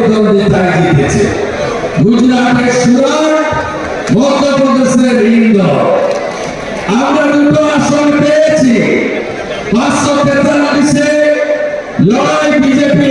বিনা প্রতিদ্বন্দ্বিতায় জিতেছে। গুজরাটের সুরাট, মধ্যপ্রদেশের ইন্দোর আমরা দুটো আসন পেয়েছি। পাঁচশো তেতাল্লিশে লড়াই বিজেপি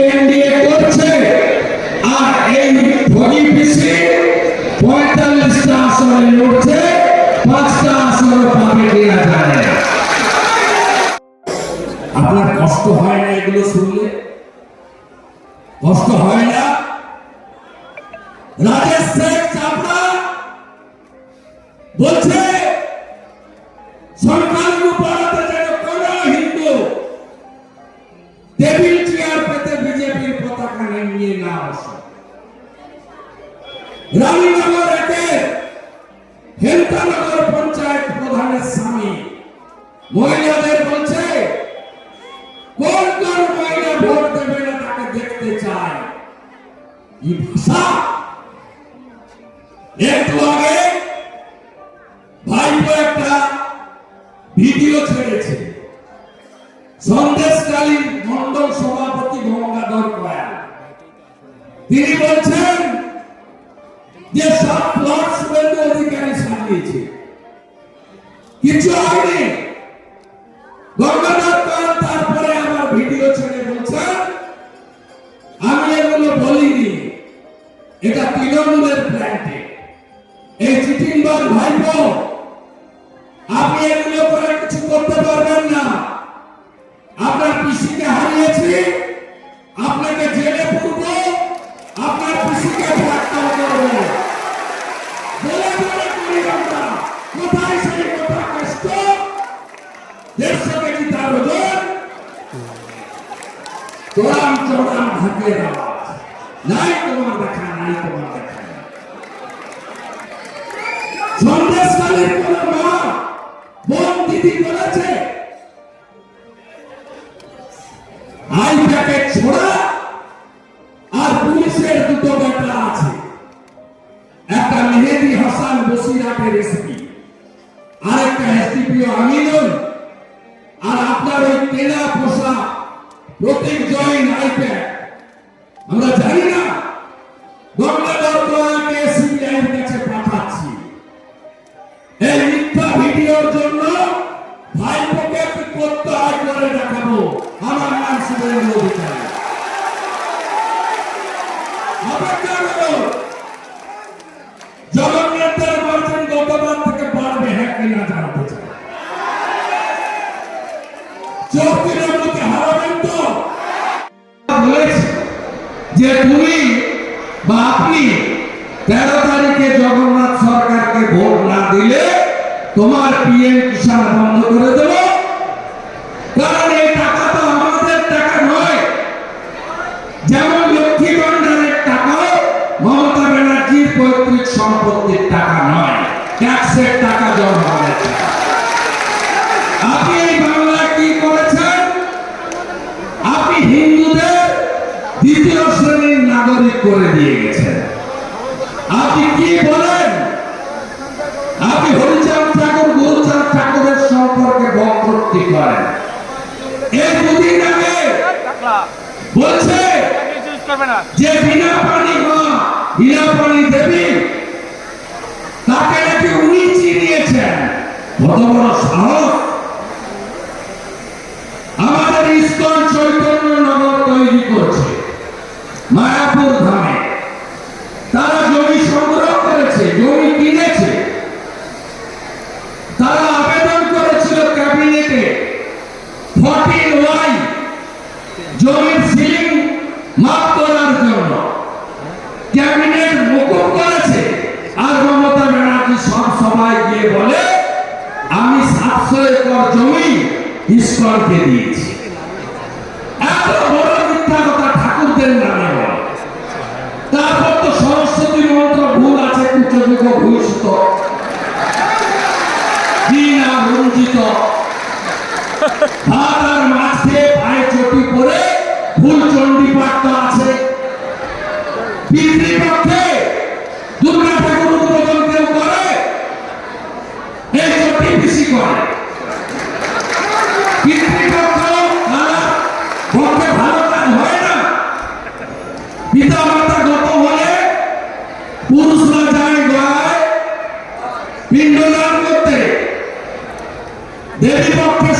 নিয়ে না আসে। রানীনগর একে হেলতানগর পঞ্চায়েত প্রধানের মহিলাদের বলছে, কোন কোন মহিলা তাকে দেখতে চায়? কি ভাষা? একটু আগে ভাইপো একটা ভিডিও ছেড়েছে। সন্দেশকালীন মন্ডল সভাপতি গঙ্গাধর কয়াল তিনি বলছেন যে সব প্লট শুভেন্দু অধিকারী সাজিয়েছে। কিছু হয়নি। গঙ্গাধর কয়াল তারপরে আমার ভিডিও ছেড়ে বলছেন, আমি এগুলো বলিনি। এটা তৃণমূলের প্ল্যান্টে এই চিটিংবার ভাইপো পিসিকে হারিয়েছি, আপনাকে জেলে পুরব আপনার পিসিকে গ্রেফতার করব বলে বলে করি আমরা কোথায় সেই কথা কষ্ট? দেড়শো কেজি তার ওজন চোরাম চোরাম ঢাকের নাই তোমার দেখা, নাই তোমার দেখা। সন্দেশকালের কোন মা, বোন দিদি আই প্যাকেট ছোড়া, আর পুলিশের দুটো বেটা আছে। একটা মেহেদি হাসান বসিরাটের এসপি আর একটা এসডিপিও আমিনুল, আর আপনার ওই কেনা পোষা প্রতীক জৈন আইপ্যাড। আমরা জানি না, গঙ্গাধর দয়াকে সিবিআই কাছে পাঠাচ্ছি। এই মিথ্যা ভিডিওর জন্য ভাইপোকে হয়, করে দেখাবো। নাম অধিকারী যে তুমি বা আপনি তেরো তারিখে জগন্নাথ সরকারকে ভোট না দিলে তোমার পিএম কিষাণ বন্ধ করে দেব। করে দিয়ে গেছেন। আপনি কি বলেন? আপনি হরিচাঁদ ঠাকুর, গুরুচাঁদ ঠাকুরের সম্পর্কে বক্তব্য করেন। আমাদের ইস্কন চৈতন্য নগর তৈরি করছে। গিয়ে বলে, আমি সাতশো একর জমি ইস্কনকে দিয়েছি। এত বড় মিথ্যা কথা ঠাকুরদের নামে তারপর তো সরস্বতী মন্ত্র ভুল আছে কুচযুগ ভূষিত। রঞ্জিত। হাত আর মাঝে পায়ে চটি পরে ফুল চণ্ডী পাঠ আছে। পিতৃপক্ষে দুর্গা ঠাকুর উদ্বোধন কেউ করে এই চটি বেশি করে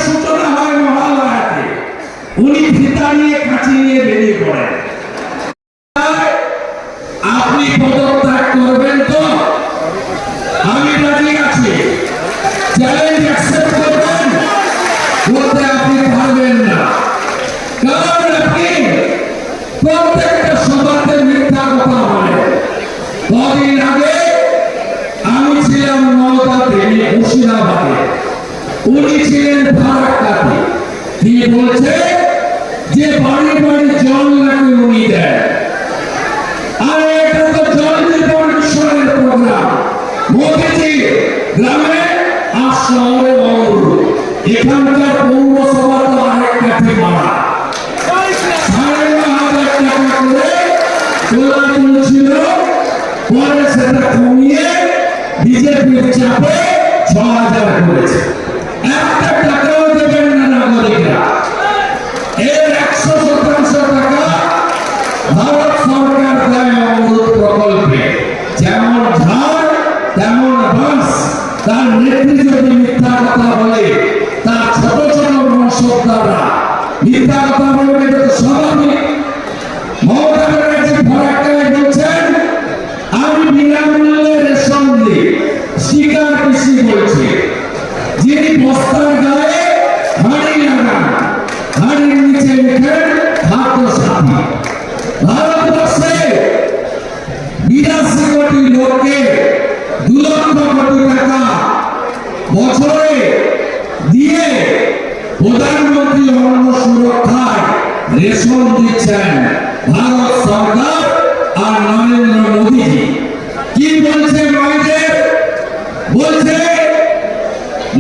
সূচনা হয় মহালয়াতে। উনি ফিতা নিয়ে কাঁচি নিয়ে বেরিয়ে পড়েন। উনি ছিলেন ফারাক্কাতে তিনি বলছে? যে বাড়ি বাড়ি জল নাকি উনি দেন। আর, এটা তো জল মিশনের প্রোগ্রাম মোদিজি গ্রামে আর শহরে মঙ্গল এখানকার পৌরসভা তো আরেক কাঠে করে তোলা তুলছিল পরে সেটা কমিয়ে বিজেপির চাপে ছ হাজার করেছে একটা টাকাও দেবেন না নাগরিকরা এর একশো শতাংশ টাকা ভারত সরকার দেয় অমৃত প্রকল্পে যেমন ঝাড় তেমন বাস তার নেতৃত্বে মিথ্যা কথা বিরাশি কোটি লোককে দু লক্ষ কোটি টাকা বছরে দিয়ে প্রধানমন্ত্রী অন্ন সুরক্ষায় রেশন দিচ্ছেন ভারত সরকার আর নরেন্দ্র মোদীজি। কি বলছে মাইদের বলছে,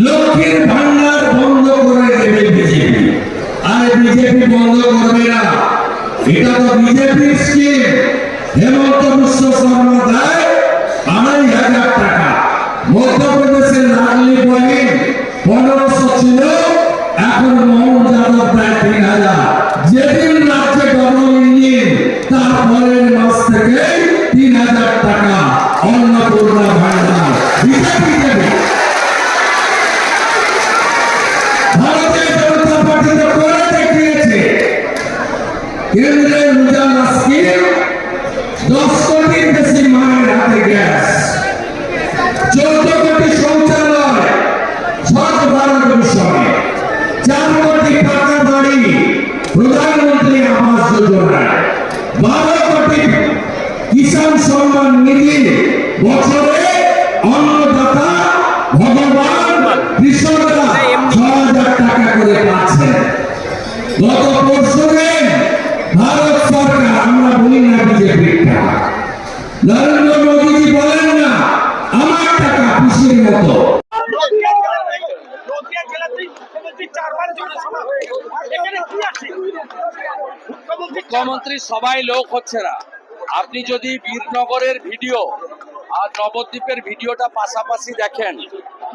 লক্ষ্মীর ভান্ডার বন্ধ করে দেবে বিজেপি। আর বিজেপি বন্ধ করবে না। এটা তো বিজেপির স্কিম হেমন্ত বিশ্ব শর্মা দেয় আড়াই হাজার টাকা। মধ্যপ্রদেশের লাডলি কিষাণ সম্মান নিধি বছরে অন্নদাতা ভগবান কৃষকরা ছ হাজার টাকা করে পাচ্ছেন। গত পরশু ভারত সরকার আমরা বলি না বিজেপির টাকা নরেন্দ্র মোদীজি বলেন না আমার টাকা পিসির মতো। মুখ্যমন্ত্রী সবাই লোক হচ্ছে না। আপনি যদি বীরনগরের ভিডিও আর নবদ্বীপের ভিডিওটা পাশাপাশি দেখেন,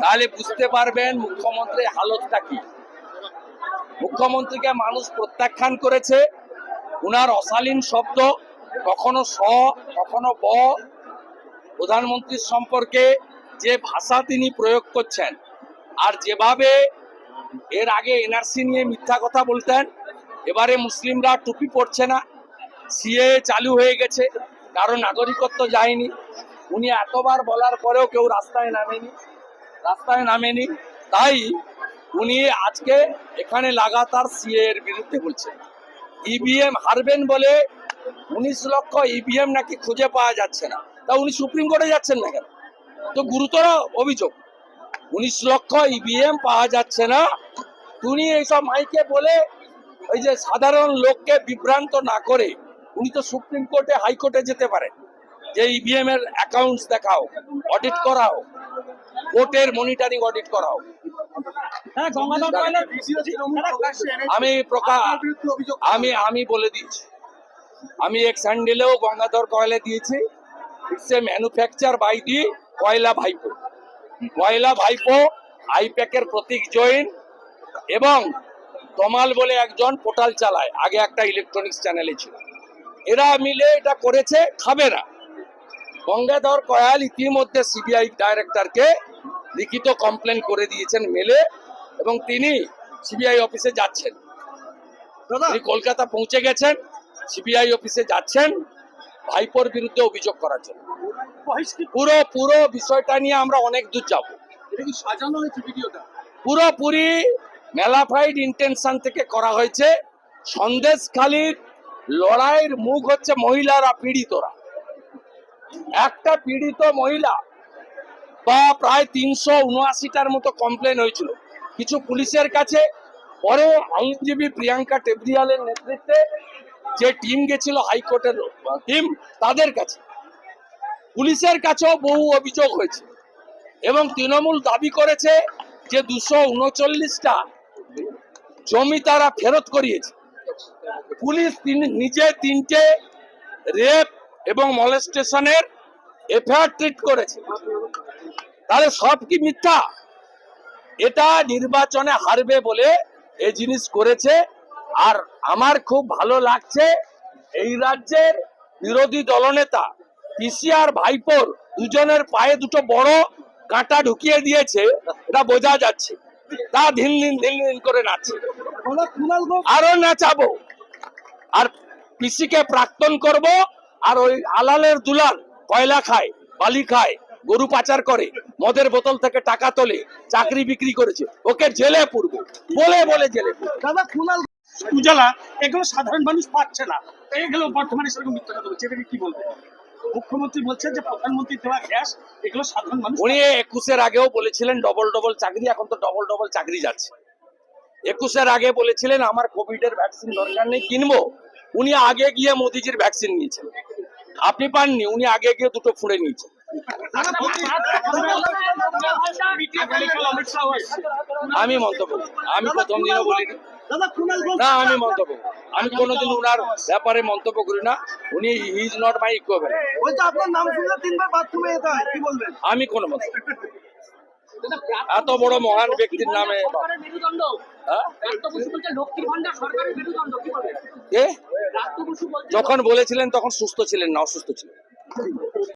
তাহলে বুঝতে পারবেন মুখ্যমন্ত্রীর হালতটা কি। মুখ্যমন্ত্রীকে মানুষ প্রত্যাখ্যান করেছে, উনার অশালীন শব্দ, কখনো স কখনো ব, প্রধানমন্ত্রীর সম্পর্কে যে ভাষা তিনি প্রয়োগ করছেন, আর যেভাবে এর আগে এনআরসি নিয়ে মিথ্যা কথা বলতেন, এবারে মুসলিমরা টুপি পড়ছে না। সিএ চালু হয়ে গেছে, কারও নাগরিকত্ব যায়নি। উনি এতবার বলার পরেও কেউ রাস্তায় নামেনি রাস্তায় নামেনি। তাই উনি আজকে এখানে লাগাতার সিএ এর বিরুদ্ধে বলছেন। ইভিএম হারবেন বলে উনিশ লক্ষ ইভিএম নাকি খুঁজে পাওয়া যাচ্ছে না। তা উনি সুপ্রিম কোর্টে যাচ্ছেন না কেন? তো গুরুতর অভিযোগ, উনিশ লক্ষ ইভিএম পাওয়া যাচ্ছে না। উনি এইসব মাইকে বলে ওই যে সাধারণ লোককে বিভ্রান্ত না করে উনি তো সুপ্রিম কোর্টে হাইকোর্টে যেতে পারেন। যে ইভিএম এর অ্যাকাউন্টস দেখাও অডিট করাও কোর্টের মনিটরিং অডিট করাও। হ্যাঁ আমি প্রকাশ আমি আমি বলে দিয়েছি। আমি এক স্যান্ডেলেও গঙ্গাধর কয়লা দিয়েছি। It's a manufacture by the Koyla ভাইপো কয়লা ভাইপো আইপ্যাকের প্রতীক জৈন এবং তমাল বলে একজন পোর্টাল চালায়। আগে একটা ইলেকট্রনিক্স চ্যানেলে ছিল। এরা মিলে এটা করেছে খাবে না। গঙ্গাধর কয়াল ইতিমধ্যে সিবিআই ডাইরেক্টরকে লিখিত কমপ্লেন করে দিয়েছেন মেলে এবং তিনি সিবিআই অফিসে যাচ্ছেন। তিনি কলকাতা পৌঁছে গেছেন সিবিআই অফিসে যাচ্ছেন ভাইপোর বিরুদ্ধে অভিযোগ করার জন্য। পুরো পুরো বিষয়টা নিয়ে আমরা অনেক দূর যাব। এটা কি সাজানো পুরোপুরি মেলাফাইড ইন্টেনশন থেকে করা হয়েছে। সন্দেশখালীর লড়াইয়ের মুখ হচ্ছে মহিলারা পীড়িতরা। একটা পীড়িত মহিলা বা প্রায় তিনশো উনআশিটার মতো কমপ্লেন হয়েছিল। কিছু পুলিশের কাছে, পরে আইনজীবী প্রিয়াঙ্কা টেবরিয়ালের নেতৃত্বে যে টিম গেছিল হাইকোর্টের টিম তাদের কাছে। পুলিশের কাছেও বহু অভিযোগ হয়েছে এবং তৃণমূল দাবি করেছে যে দুশো উনচল্লিশটা জমি তারা ফেরত করিয়েছে। পুলিশ নিজে তিনটে রেপ এবং মলেস্টেশনের এফআইআর ট্রিট করেছে। তাহলে সব কি মিথ্যা? এটা নির্বাচনে হারবে বলে এই জিনিস করেছে। আর আমার খুব ভালো লাগছে এই রাজ্যের বিরোধী দলনেতা পিসিআর ভাইপোর দুজনের পায়ে দুটো বড় কাঁটা ঢুকিয়ে দিয়েছে এটা বোঝা যাচ্ছে। তা দিন দিন করে নাচছে। আরও নাচাবো। আর পিসিকে প্রাক্তন করব আর ওই আলালের দুলাল কয়লা খায় বালি খায় গরু পাচার করে মদের বোতল থেকে টাকা তোলে চাকরি বিক্রি করেছে। ওকে জেলে পুরবো। বলে বলে জেলে দাদা কুণাল উজালা এগুলো সাধারণ মানুষ পাচ্ছে না। এগুলো বর্তমানে সেরকম মিথ্যা কথা বলছে। এটাকে কি বলবে? মুখ্যমন্ত্রী বলছেন যে প্রধানমন্ত্রী দেওয়া গ্যাস এগুলো সাধারণ মানুষ উনি একুশের আগেও বলেছিলেন ডবল ডবল চাকরি এখন তো ডবল ডবল চাকরি যাচ্ছে। একুশের আগে বলেছিলেন আমার কোভিড এর ভ্যাকসিন দরকার নেই কিনবো। উনি আগে গিয়ে মোদিজির ভ্যাকসিন নিয়েছেন। আপনি পাননি উনি আগে গিয়ে দুটো ফুঁড়ে নিয়েছেন। আমি মন্তব্য আমি প্রথম দিনও ঘোষ না। আমি মন্তব্য আমি কোনোদিন উনার ব্যাপারে মন্তব্য করি না। উনি ইজ নট মাই ইকুইভ্যালেন্ট বলছে আপনার নাম শুনলে তিনবার বাথরুমে যেতে কি বলবেন? আমি কোনো মন্তব্য। এত বড় মহান ব্যক্তির নামে হ্যাঁ? যখন বলেছিলেন তখন সুস্থ ছিলেন না অসুস্থ ছিলেন।